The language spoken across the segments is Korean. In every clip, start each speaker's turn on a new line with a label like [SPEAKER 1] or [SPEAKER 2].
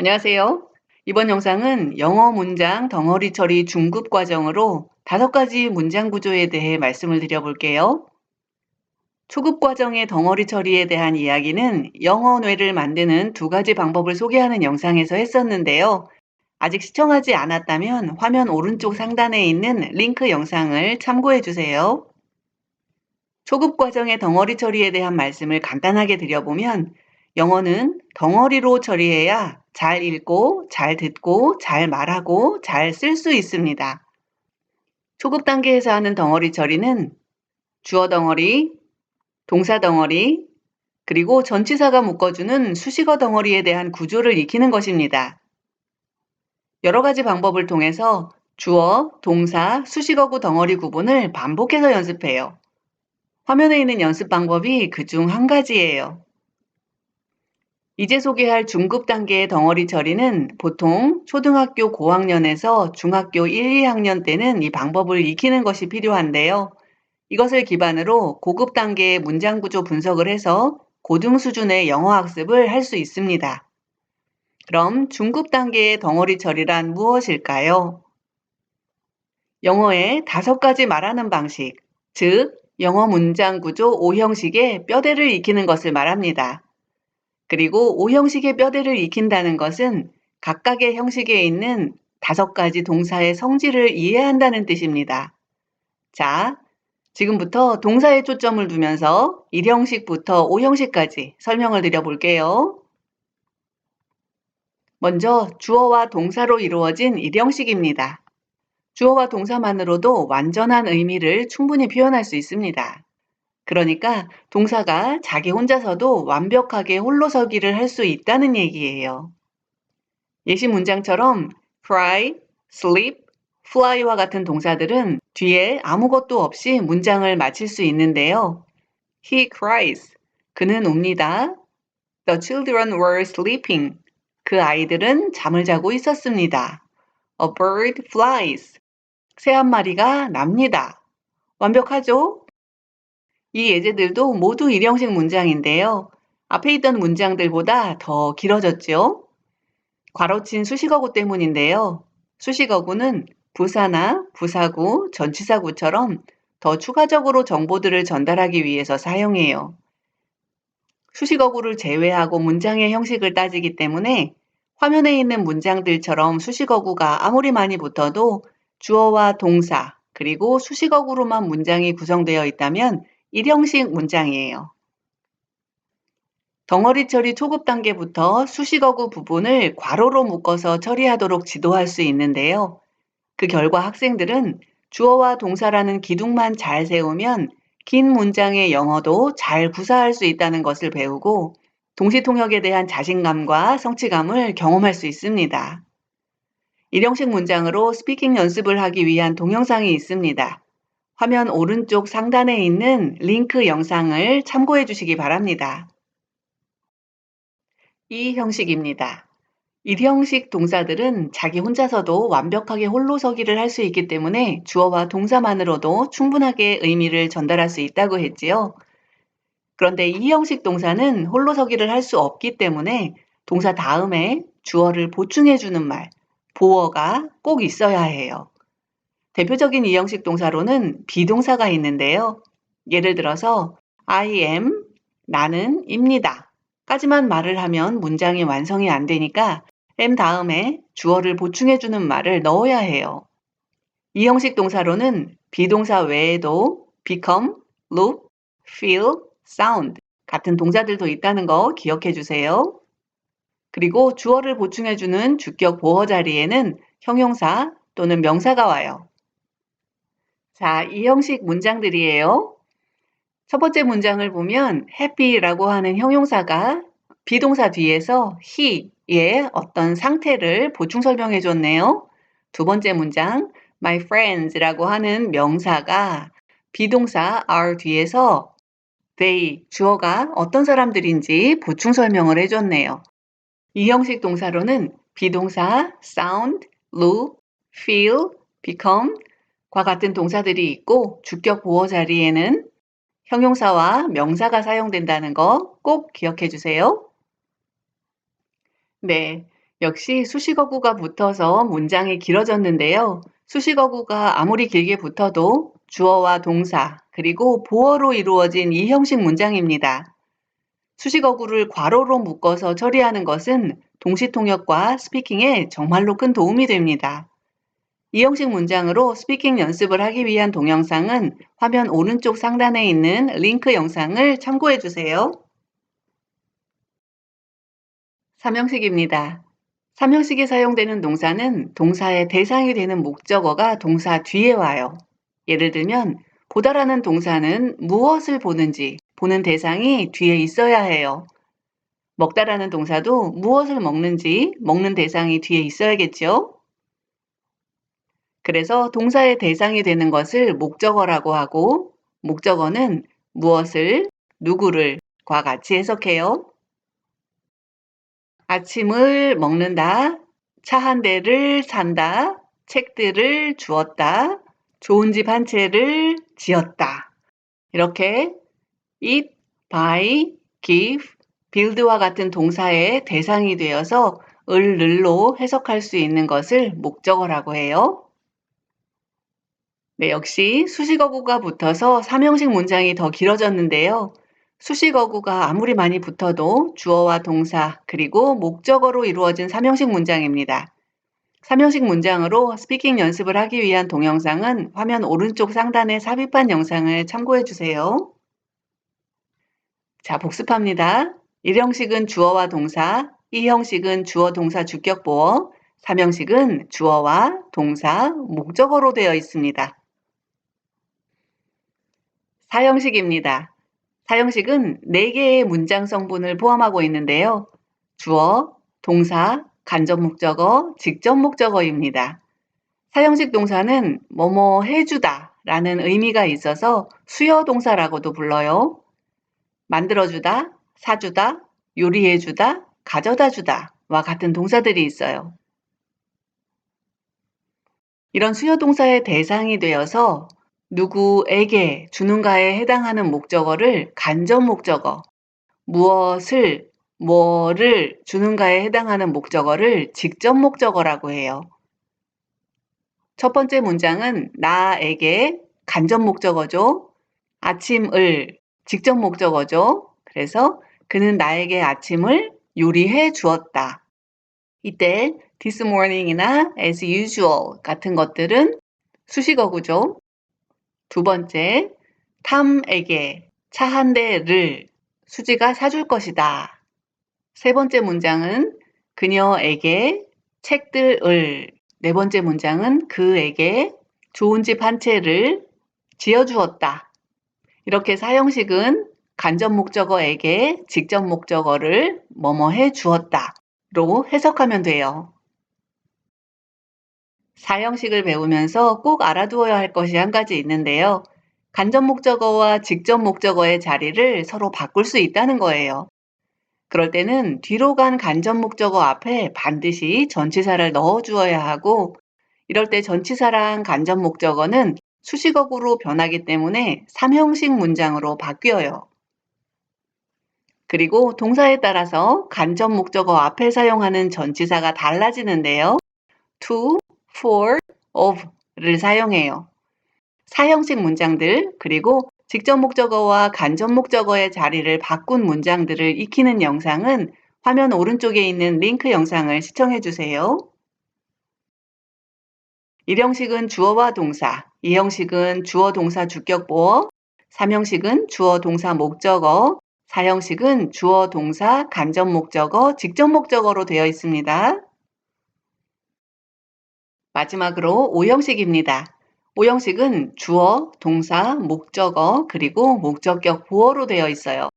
[SPEAKER 1] 안녕하세요. 이번 영상은 영어 문장 덩어리 처리 중급 과정으로 다섯 가지 문장 구조에 대해 말씀을 드려볼게요. 초급 과정의 덩어리 처리에 대한 이야기는 영어 뇌를 만드는 두 가지 방법을 소개하는 영상에서 했었는데요. 아직 시청하지 않았다면 화면 오른쪽 상단에 있는 링크 영상을 참고해 주세요. 초급 과정의 덩어리 처리에 대한 말씀을 간단하게 드려보면 영어는 덩어리로 처리해야 잘 읽고, 잘 듣고, 잘 말하고, 잘 쓸 수 있습니다. 초급 단계에서 하는 덩어리 처리는 주어 덩어리, 동사 덩어리, 그리고 전치사가 묶어주는 수식어 덩어리에 대한 구조를 익히는 것입니다. 여러 가지 방법을 통해서 주어, 동사, 수식어구 덩어리 구분을 반복해서 연습해요. 화면에 있는 연습 방법이 그 중 한 가지예요. 이제 소개할 중급 단계의 덩어리 처리는 보통 초등학교 고학년에서 중학교 1, 2학년 때는 이 방법을 익히는 것이 필요한데요. 이것을 기반으로 고급 단계의 문장 구조 분석을 해서 고등 수준의 영어 학습을 할 수 있습니다. 그럼 중급 단계의 덩어리 처리란 무엇일까요? 영어의 다섯 가지 말하는 방식, 즉 영어 문장 구조 5형식의 뼈대를 익히는 것을 말합니다. 그리고 5형식의 뼈대를 익힌다는 것은 각각의 형식에 있는 다섯 가지 동사의 성질을 이해한다는 뜻입니다. 자, 지금부터 동사에 초점을 두면서 1형식부터 5형식까지 설명을 드려볼게요. 먼저 주어와 동사로 이루어진 1형식입니다. 주어와 동사만으로도 완전한 의미를 충분히 표현할 수 있습니다. 그러니까 동사가 자기 혼자서도 완벽하게 홀로 서기를 할 수 있다는 얘기예요. 예시 문장처럼 cry, sleep, fly와 같은 동사들은 뒤에 아무것도 없이 문장을 마칠 수 있는데요. He cries. 그는 웁니다. The children were sleeping. 그 아이들은 잠을 자고 있었습니다. A bird flies. 새 한 마리가 납니다. 완벽하죠? 이 예제들도 모두 일형식 문장인데요. 앞에 있던 문장들보다 더 길어졌죠? 괄호친 수식어구 때문인데요. 수식어구는 부사나 부사구, 전치사구처럼 더 추가적으로 정보들을 전달하기 위해서 사용해요. 수식어구를 제외하고 문장의 형식을 따지기 때문에 화면에 있는 문장들처럼 수식어구가 아무리 많이 붙어도 주어와 동사, 그리고 수식어구로만 문장이 구성되어 있다면 일형식 문장이에요. 덩어리 처리 초급 단계부터 수식어구 부분을 괄호로 묶어서 처리하도록 지도할 수 있는데요. 그 결과 학생들은 주어와 동사라는 기둥만 잘 세우면 긴 문장의 영어도 잘 구사할 수 있다는 것을 배우고 동시통역에 대한 자신감과 성취감을 경험할 수 있습니다. 일형식 문장으로 스피킹 연습을 하기 위한 동영상이 있습니다. 화면 오른쪽 상단에 있는 링크 영상을 참고해 주시기 바랍니다. 이 형식입니다. 1형식 동사들은 자기 혼자서도 완벽하게 홀로서기를 할 수 있기 때문에 주어와 동사만으로도 충분하게 의미를 전달할 수 있다고 했지요. 그런데 2형식 동사는 홀로서기를 할 수 없기 때문에 동사 다음에 주어를 보충해 주는 말, 보어가 꼭 있어야 해요. 대표적인 이형식 동사로는 비동사가 있는데요. 예를 들어서 I am, 나는 입니다. 까지만 말을 하면 문장이 완성이 안 되니까 am 다음에 주어를 보충해주는 말을 넣어야 해요. 이형식 동사로는 비동사 외에도 become, look, feel, sound 같은 동사들도 있다는 거 기억해 주세요. 그리고 주어를 보충해주는 주격 보어 자리에는 형용사 또는 명사가 와요. 자, 이 형식 문장들이에요. 첫 번째 문장을 보면 happy라고 하는 형용사가 비동사 뒤에서 he의 어떤 상태를 보충 설명해 줬네요. 두 번째 문장 my friends라고 하는 명사가 비동사 are 뒤에서 they 주어가 어떤 사람들인지 보충 설명을 해줬네요. 이 형식 동사로는 비동사 sound, look, feel, become 과 같은 동사들이 있고 주격 보호 자리에는 형용사와 명사가 사용된다는 거 꼭 기억해 주세요. 네. 역시 수식어구가 붙어서 문장이 길어졌는데요. 수식어구가 아무리 길게 붙어도 주어와 동사, 그리고 보어로 이루어진 이 형식 문장입니다. 수식어구를 괄호로 묶어서 처리하는 것은 동시통역과 스피킹에 정말로 큰 도움이 됩니다. 이 형식 문장으로 스피킹 연습을 하기 위한 동영상은 화면 오른쪽 상단에 있는 링크 영상을 참고해 주세요. 3형식입니다. 3형식에 사용되는 동사는 동사의 대상이 되는 목적어가 동사 뒤에 와요. 예를 들면 보다라는 동사는 무엇을 보는지 보는 대상이 뒤에 있어야 해요. 먹다라는 동사도 무엇을 먹는지 먹는 대상이 뒤에 있어야겠죠? 그래서 동사의 대상이 되는 것을 목적어라고 하고 목적어는 무엇을, 누구를 과 같이 해석해요. 아침을 먹는다, 차 한 대를 산다, 책들을 주었다, 좋은 집 한 채를 지었다. 이렇게 eat, buy, give, build와 같은 동사의 대상이 되어서 을, 늘로 해석할 수 있는 것을 목적어라고 해요. 네, 역시 수식어구가 붙어서 삼형식 문장이 더 길어졌는데요. 수식어구가 아무리 많이 붙어도 주어와 동사 그리고 목적어로 이루어진 삼형식 문장입니다. 삼형식 문장으로 스피킹 연습을 하기 위한 동영상은 화면 오른쪽 상단에 삽입한 영상을 참고해 주세요. 자, 복습합니다. 1형식은 주어와 동사, 2형식은 주어 동사 주격 보어, 3형식은 주어와 동사 목적어로 되어 있습니다. 4형식입니다. 사형식은 4개의 문장 성분을 포함하고 있는데요. 주어, 동사, 간접 목적어, 직접 목적어입니다. 사형식 동사는 뭐뭐 해주다 라는 의미가 있어서 수요 동사라고도 불러요. 만들어주다, 사주다, 요리해주다, 가져다 주다와 같은 동사들이 있어요. 이런 수요 동사의 대상이 되어서 누구에게 주는가에 해당하는 목적어를 간접 목적어, 무엇을, 뭐를 주는가에 해당하는 목적어를 직접 목적어라고 해요. 첫 번째 문장은 나에게 간접 목적어죠. 아침을 직접 목적어죠. 그래서 그는 나에게 아침을 요리해 주었다. 이때 this morning이나 as usual 같은 것들은 수식어구죠. 두 번째, 탐에게 차 한 대를 수지가 사줄 것이다. 세 번째 문장은 그녀에게 책들을 네 번째 문장은 그에게 좋은 집 한 채를 지어주었다. 이렇게 사형식은 간접 목적어에게 직접 목적어를 뭐뭐 해 주었다로 해석하면 돼요. 사형식을 배우면서 꼭 알아두어야 할 것이 한 가지 있는데요. 간접 목적어와 직접 목적어의 자리를 서로 바꿀 수 있다는 거예요. 그럴 때는 뒤로 간 간접 목적어 앞에 반드시 전치사를 넣어 주어야 하고, 이럴 때 전치사랑 간접 목적어는 수식어구로 변하기 때문에 삼형식 문장으로 바뀌어요. 그리고 동사에 따라서 간접 목적어 앞에 사용하는 전치사가 달라지는데요. to, for, of를 사용해요. 사형식 문장들 그리고 직접 목적어와 간접 목적어의 자리를 바꾼 문장들을 익히는 영상은 화면 오른쪽에 있는 링크 영상을 시청해 주세요. 1형식은 주어와 동사, 2형식은 주어 동사 주격 보어, 3형식은 주어 동사 목적어, 4형식은 주어 동사 간접 목적어, 직접 목적어로 되어 있습니다. 마지막으로 5형식입니다. 5형식은 주어, 동사, 목적어, 그리고 목적격 보어로 되어 있어요.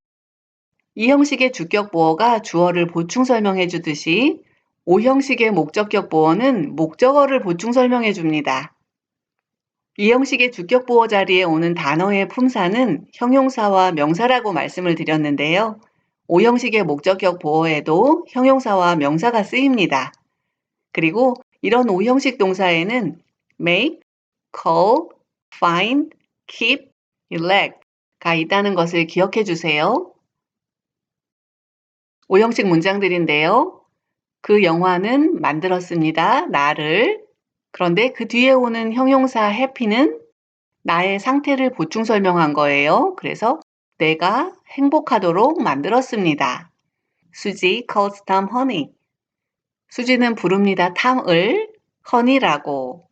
[SPEAKER 1] 이 형식의 주격 보어가 주어를 보충 설명해 주듯이 5형식의 목적격 보어는 목적어를 보충 설명해 줍니다. 이 형식의 주격 보어 자리에 오는 단어의 품사는 형용사와 명사라고 말씀을 드렸는데요. 5형식의 목적격 보어에도 형용사와 명사가 쓰입니다. 그리고 이런 5형식 동사에는 make, call, find, keep, elect가 있다는 것을 기억해 주세요. 5형식 문장들인데요. 그 영화는 만들었습니다. 나를. 그런데 그 뒤에 오는 형용사 happy는 나의 상태를 보충 설명한 거예요. 그래서 내가 행복하도록 만들었습니다. 수지 calls Tom honey. 수지는 부릅니다. 탐을 허니라고.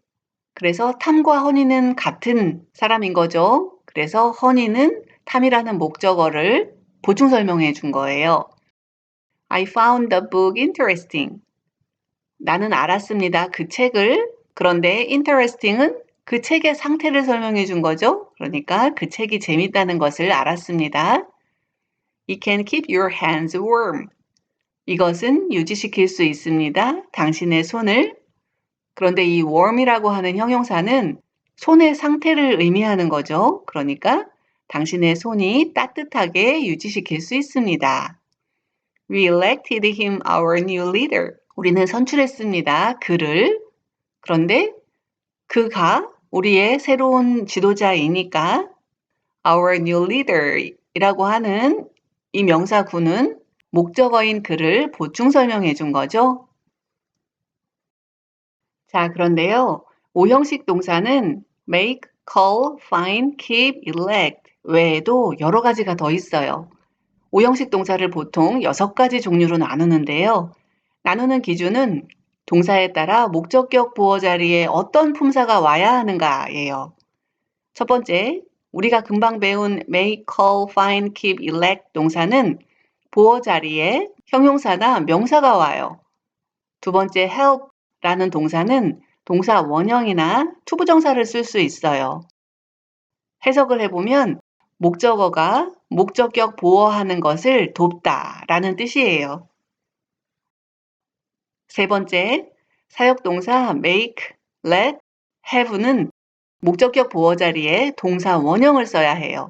[SPEAKER 1] 그래서 탐과 허니는 같은 사람인 거죠. 그래서 허니는 탐이라는 목적어를 보충 설명해 준 거예요. I found the book interesting. 나는 알았습니다. 그 책을. 그런데 interesting은 그 책의 상태를 설명해 준 거죠. 그러니까 그 책이 재밌다는 것을 알았습니다. It can keep your hands warm. 이것은 유지시킬 수 있습니다. 당신의 손을. 그런데 이 warm이라고 하는 형용사는 손의 상태를 의미하는 거죠. 그러니까 당신의 손이 따뜻하게 유지시킬 수 있습니다. We elected him our new leader. 우리는 선출했습니다. 그를. 그런데 그가 우리의 새로운 지도자이니까 our new leader 이라고 하는 이 명사구는 목적어인 그를 보충 설명해 준 거죠. 자, 그런데요. 오형식 동사는 make, call, find, keep, elect 외에도 여러 가지가 더 있어요. 오형식 동사를 보통 여섯 가지 종류로 나누는데요. 나누는 기준은 동사에 따라 목적격 보어 자리에 어떤 품사가 와야 하는가예요. 첫 번째, 우리가 금방 배운 make, call, find, keep, elect 동사는 보어 자리에 형용사나 명사가 와요. 두 번째, help라는 동사는 동사 원형이나 투부정사를 쓸 수 있어요. 해석을 해보면 목적어가 목적격 보어하는 것을 돕다 라는 뜻이에요. 세 번째, 사역동사 make, let, have는 목적격 보어 자리에 동사 원형을 써야 해요.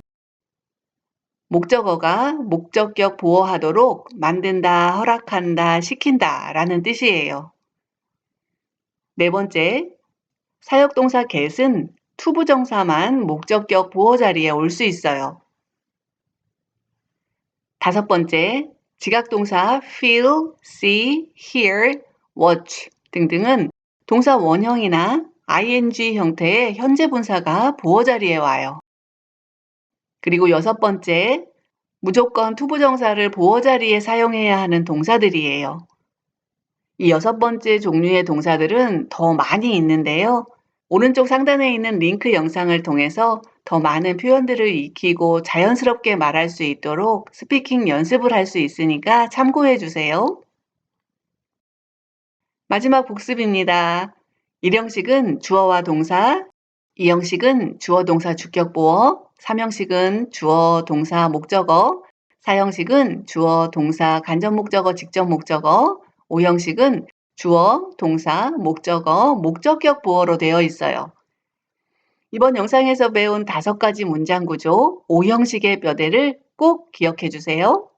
[SPEAKER 1] 목적어가 목적격 보어하도록 만든다, 허락한다, 시킨다 라는 뜻이에요. 네 번째, 사역동사 get은 투부정사만 목적격 보어 자리에 올 수 있어요. 다섯 번째, 지각동사 feel, see, hear, watch 등등은 동사 원형이나 ing 형태의 현재 분사가 보어 자리에 와요. 그리고 여섯 번째, 무조건 투부정사를 보어 자리에 사용해야 하는 동사들이에요. 이 여섯 번째 종류의 동사들은 더 많이 있는데요. 오른쪽 상단에 있는 링크 영상을 통해서 더 많은 표현들을 익히고 자연스럽게 말할 수 있도록 스피킹 연습을 할 수 있으니까 참고해 주세요. 마지막 복습입니다. 1형식은 주어와 동사, 2형식은 주어 동사 주격 보어, 3형식은 주어 동사 목적어, 4형식은 주어 동사 간접 목적어 직접 목적어, 5형식은 주어, 동사, 목적어, 목적격 보어로 되어 있어요. 이번 영상에서 배운 다섯 가지 문장 구조, 5형식의 뼈대를 꼭 기억해 주세요.